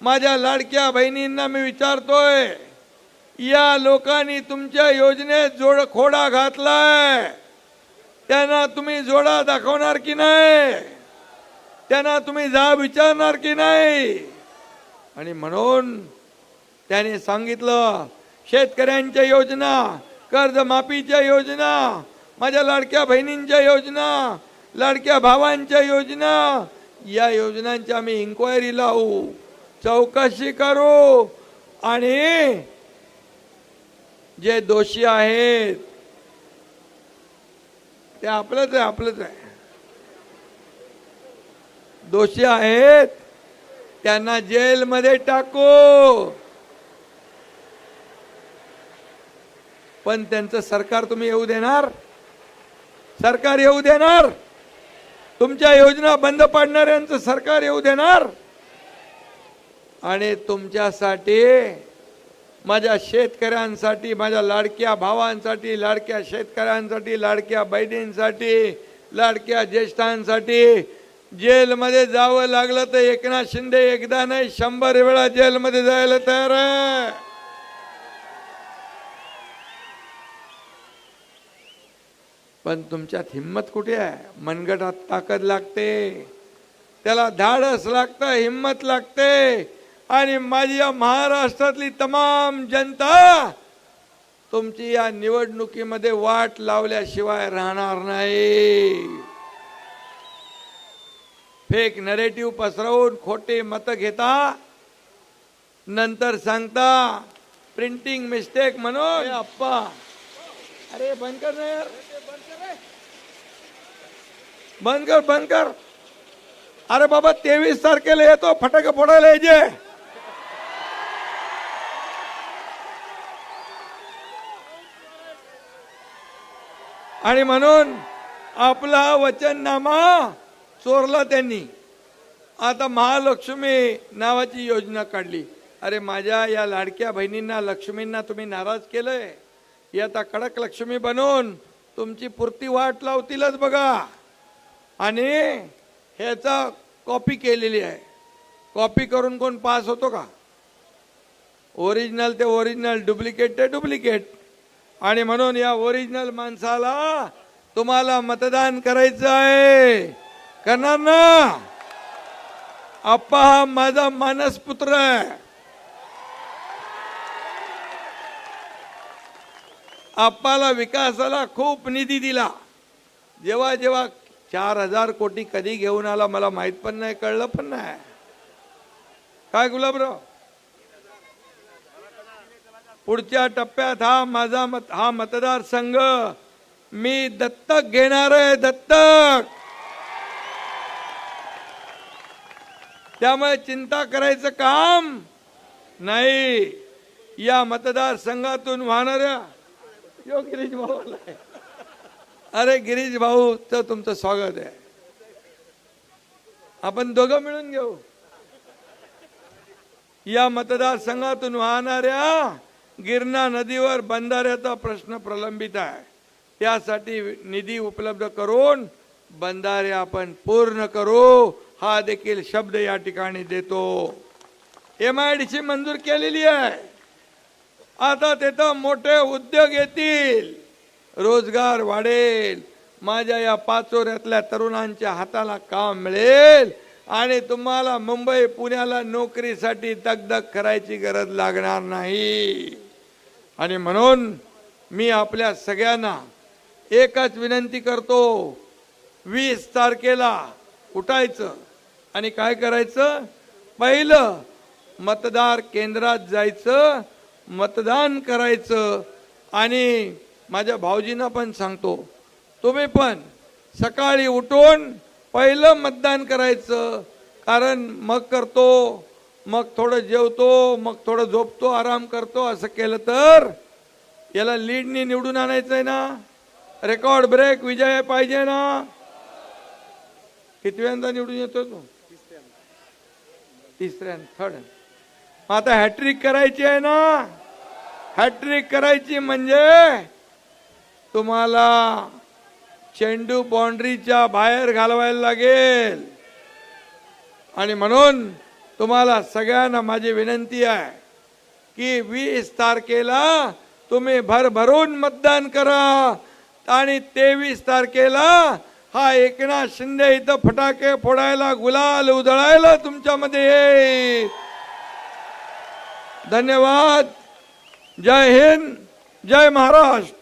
माझ्या लाडक्या बहिणींना मी विचारतोय या लोकांनी तुमच्या योजनेत जोड खोडा घातलाय. त्यांना तुम्ही जोडा दाखवणार की नाही? त्यांना तुम्ही जा विचारणार की नाही? आणि म्हणून त्याने सांगितलं शेतकऱ्यांच्या योजना कर्जमाफीच्या योजना माझ्या लाडक्या बहिणींच्या योजना लाडक्या भावांच्या योजना या योजनांची आम्ही इन्क्वायरी लावू. चौकशी करू. आणि जे दोषी आहेत ते आपलंच आहे आपलंच आहे. दोषी आहेत त्यांना जेलमध्ये टाकू. पण त्यांचं सरकार तुम्ही येऊ देणार? सरकार येऊ देणार? तुमच्या योजना बंद पाडणाऱ्यांचं सरकार येऊ देणार? आणि तुमच्यासाठी माझ्या शेतकऱ्यांसाठी माझ्या लाडक्या भावांसाठी लाडक्या शेतकऱ्यांसाठी लाडक्या बहिणींसाठी लाडक्या ज्येष्ठांसाठी जेलमध्ये जावं लागलं तर एकनाथ शिंदे एकदा नाही शंभर वेळा जेलमध्ये जायला तयार आहे. पण तुमच्यात हिंमत कुठे आहे? मनगटात ताकद लागते. त्याला धाडस लागतं हिंमत लागते. आणि माझी या महाराष्ट्रातली तमाम जनता तुमची या निवडणुकीमध्ये वाट लावल्याशिवाय राहणार नाही. फेक नरेटिव्ह पसरवून खोटे मतं घेता नंतर सांगता प्रिंटिंग मिस्टेक म्हणून. अप्पा. अरे बंद कर ना यार. बंद कर बंद कर. अरे बाबा तेवीस तारखेला येतो फटाके फोडायला यायचे आणि म्हणून आपला वचननामा चोरला त्यांनी. आता महालक्ष्मी नावाची योजना काढली. अरे माझ्या या लाडक्या बहिणींना लक्ष्मींना तुम्ही नाराज केलंय. ही आता कडक लक्ष्मी बनवून तुमची पुरती वाट लावतीलच बघा. आणि ह्याचा कॉपी केलेली आहे. कॉपी करून कोण पास होतो का? ओरिजिनल ते ओरिजिनल डुप्लिकेट ते डुप्लिकेट आणि म्हणून या ओरिजिनल माणसाला तुम्हाला मतदान करायचं आहे. करणार ना? आप्पा हा माझा मानसपुत्र आहे. आप्पाला विकासाला खूप निधी दिला. जेव्हा जेव्हा चार हजार कोटी कधी घेऊन आला मला माहीत पण नाही कळलं पण नाही. काय गुलाबराव? पुढच्या टप्प्यात हा माझा मत हा मतदारसंघ मी दत्तक घेणार आहे दत्तक. त्यामुळे चिंता करायचं काम नाही. या मतदारसंघातून वाहणाऱ्या यो गिरीश भाऊ अरे गिरीश भाऊ तर तुमचं स्वागत आहे. आपण दोघं मिळून घेऊ. या मतदारसंघातून वाहणाऱ्या गिरणा नदीवर बंधाऱ्याचा प्रश्न प्रलंबित आहे. त्यासाठी निधी उपलब्ध करून बंधारे आपण पूर्ण करू. हा देखील शब्द या ठिकाणी देतो. एम आय डी सी मंजूर केलेली आहे. आता तिथं मोठे उद्योग येतील. रोजगार वाढेल. माझ्या या पाचोऱ्यातल्या तरुणांच्या हाताला काम मिळेल. आणि तुम्हाला मुंबई पुण्याला नोकरीसाठी दगदग करायची गरज लागणार नाही. आणि म्हणून मी आपल्या सगळ्यांना एकच विनंती करतो वीस तारखेला उठायचं. आणि काय करायचं? पहिलं मतदार केंद्रात जायचं मतदान करायचं. आणि माझ्या भाऊजींना पण सांगतो तुम्ही पण सकाळी उठून पहिलं मतदान करायचं. कारण मग करतो मग थोडं जेवतो मग थोडं झोपतो आराम करतो असं केलं तर याला लीडनी निवडून आणायचं आहे ना. रेकॉर्ड ब्रेक विजय पाहिजे ना. कितव्यांदा निवडून येतो तो? तिसऱ्या थर्ड आता हॅट्रिक करायची आहे ना. हॅट्रिक करायची म्हणजे तुम्हाला चेंडू बाउंड्रीच्या बाहेर घालवायला लागेल. आणि म्हणून तुम्हाला सगळ्यांना माझी विनंती आहे की वीस तारखेला तुम्ही भरभरून मतदान करा. आणि तेवीस तारखेला हा एकनाथ शिंदे इथं फटाके फोडायला गुलाल उधळायला तुमच्यामध्ये येईल. धन्यवाद. जय हिंद जय महाराष्ट्र.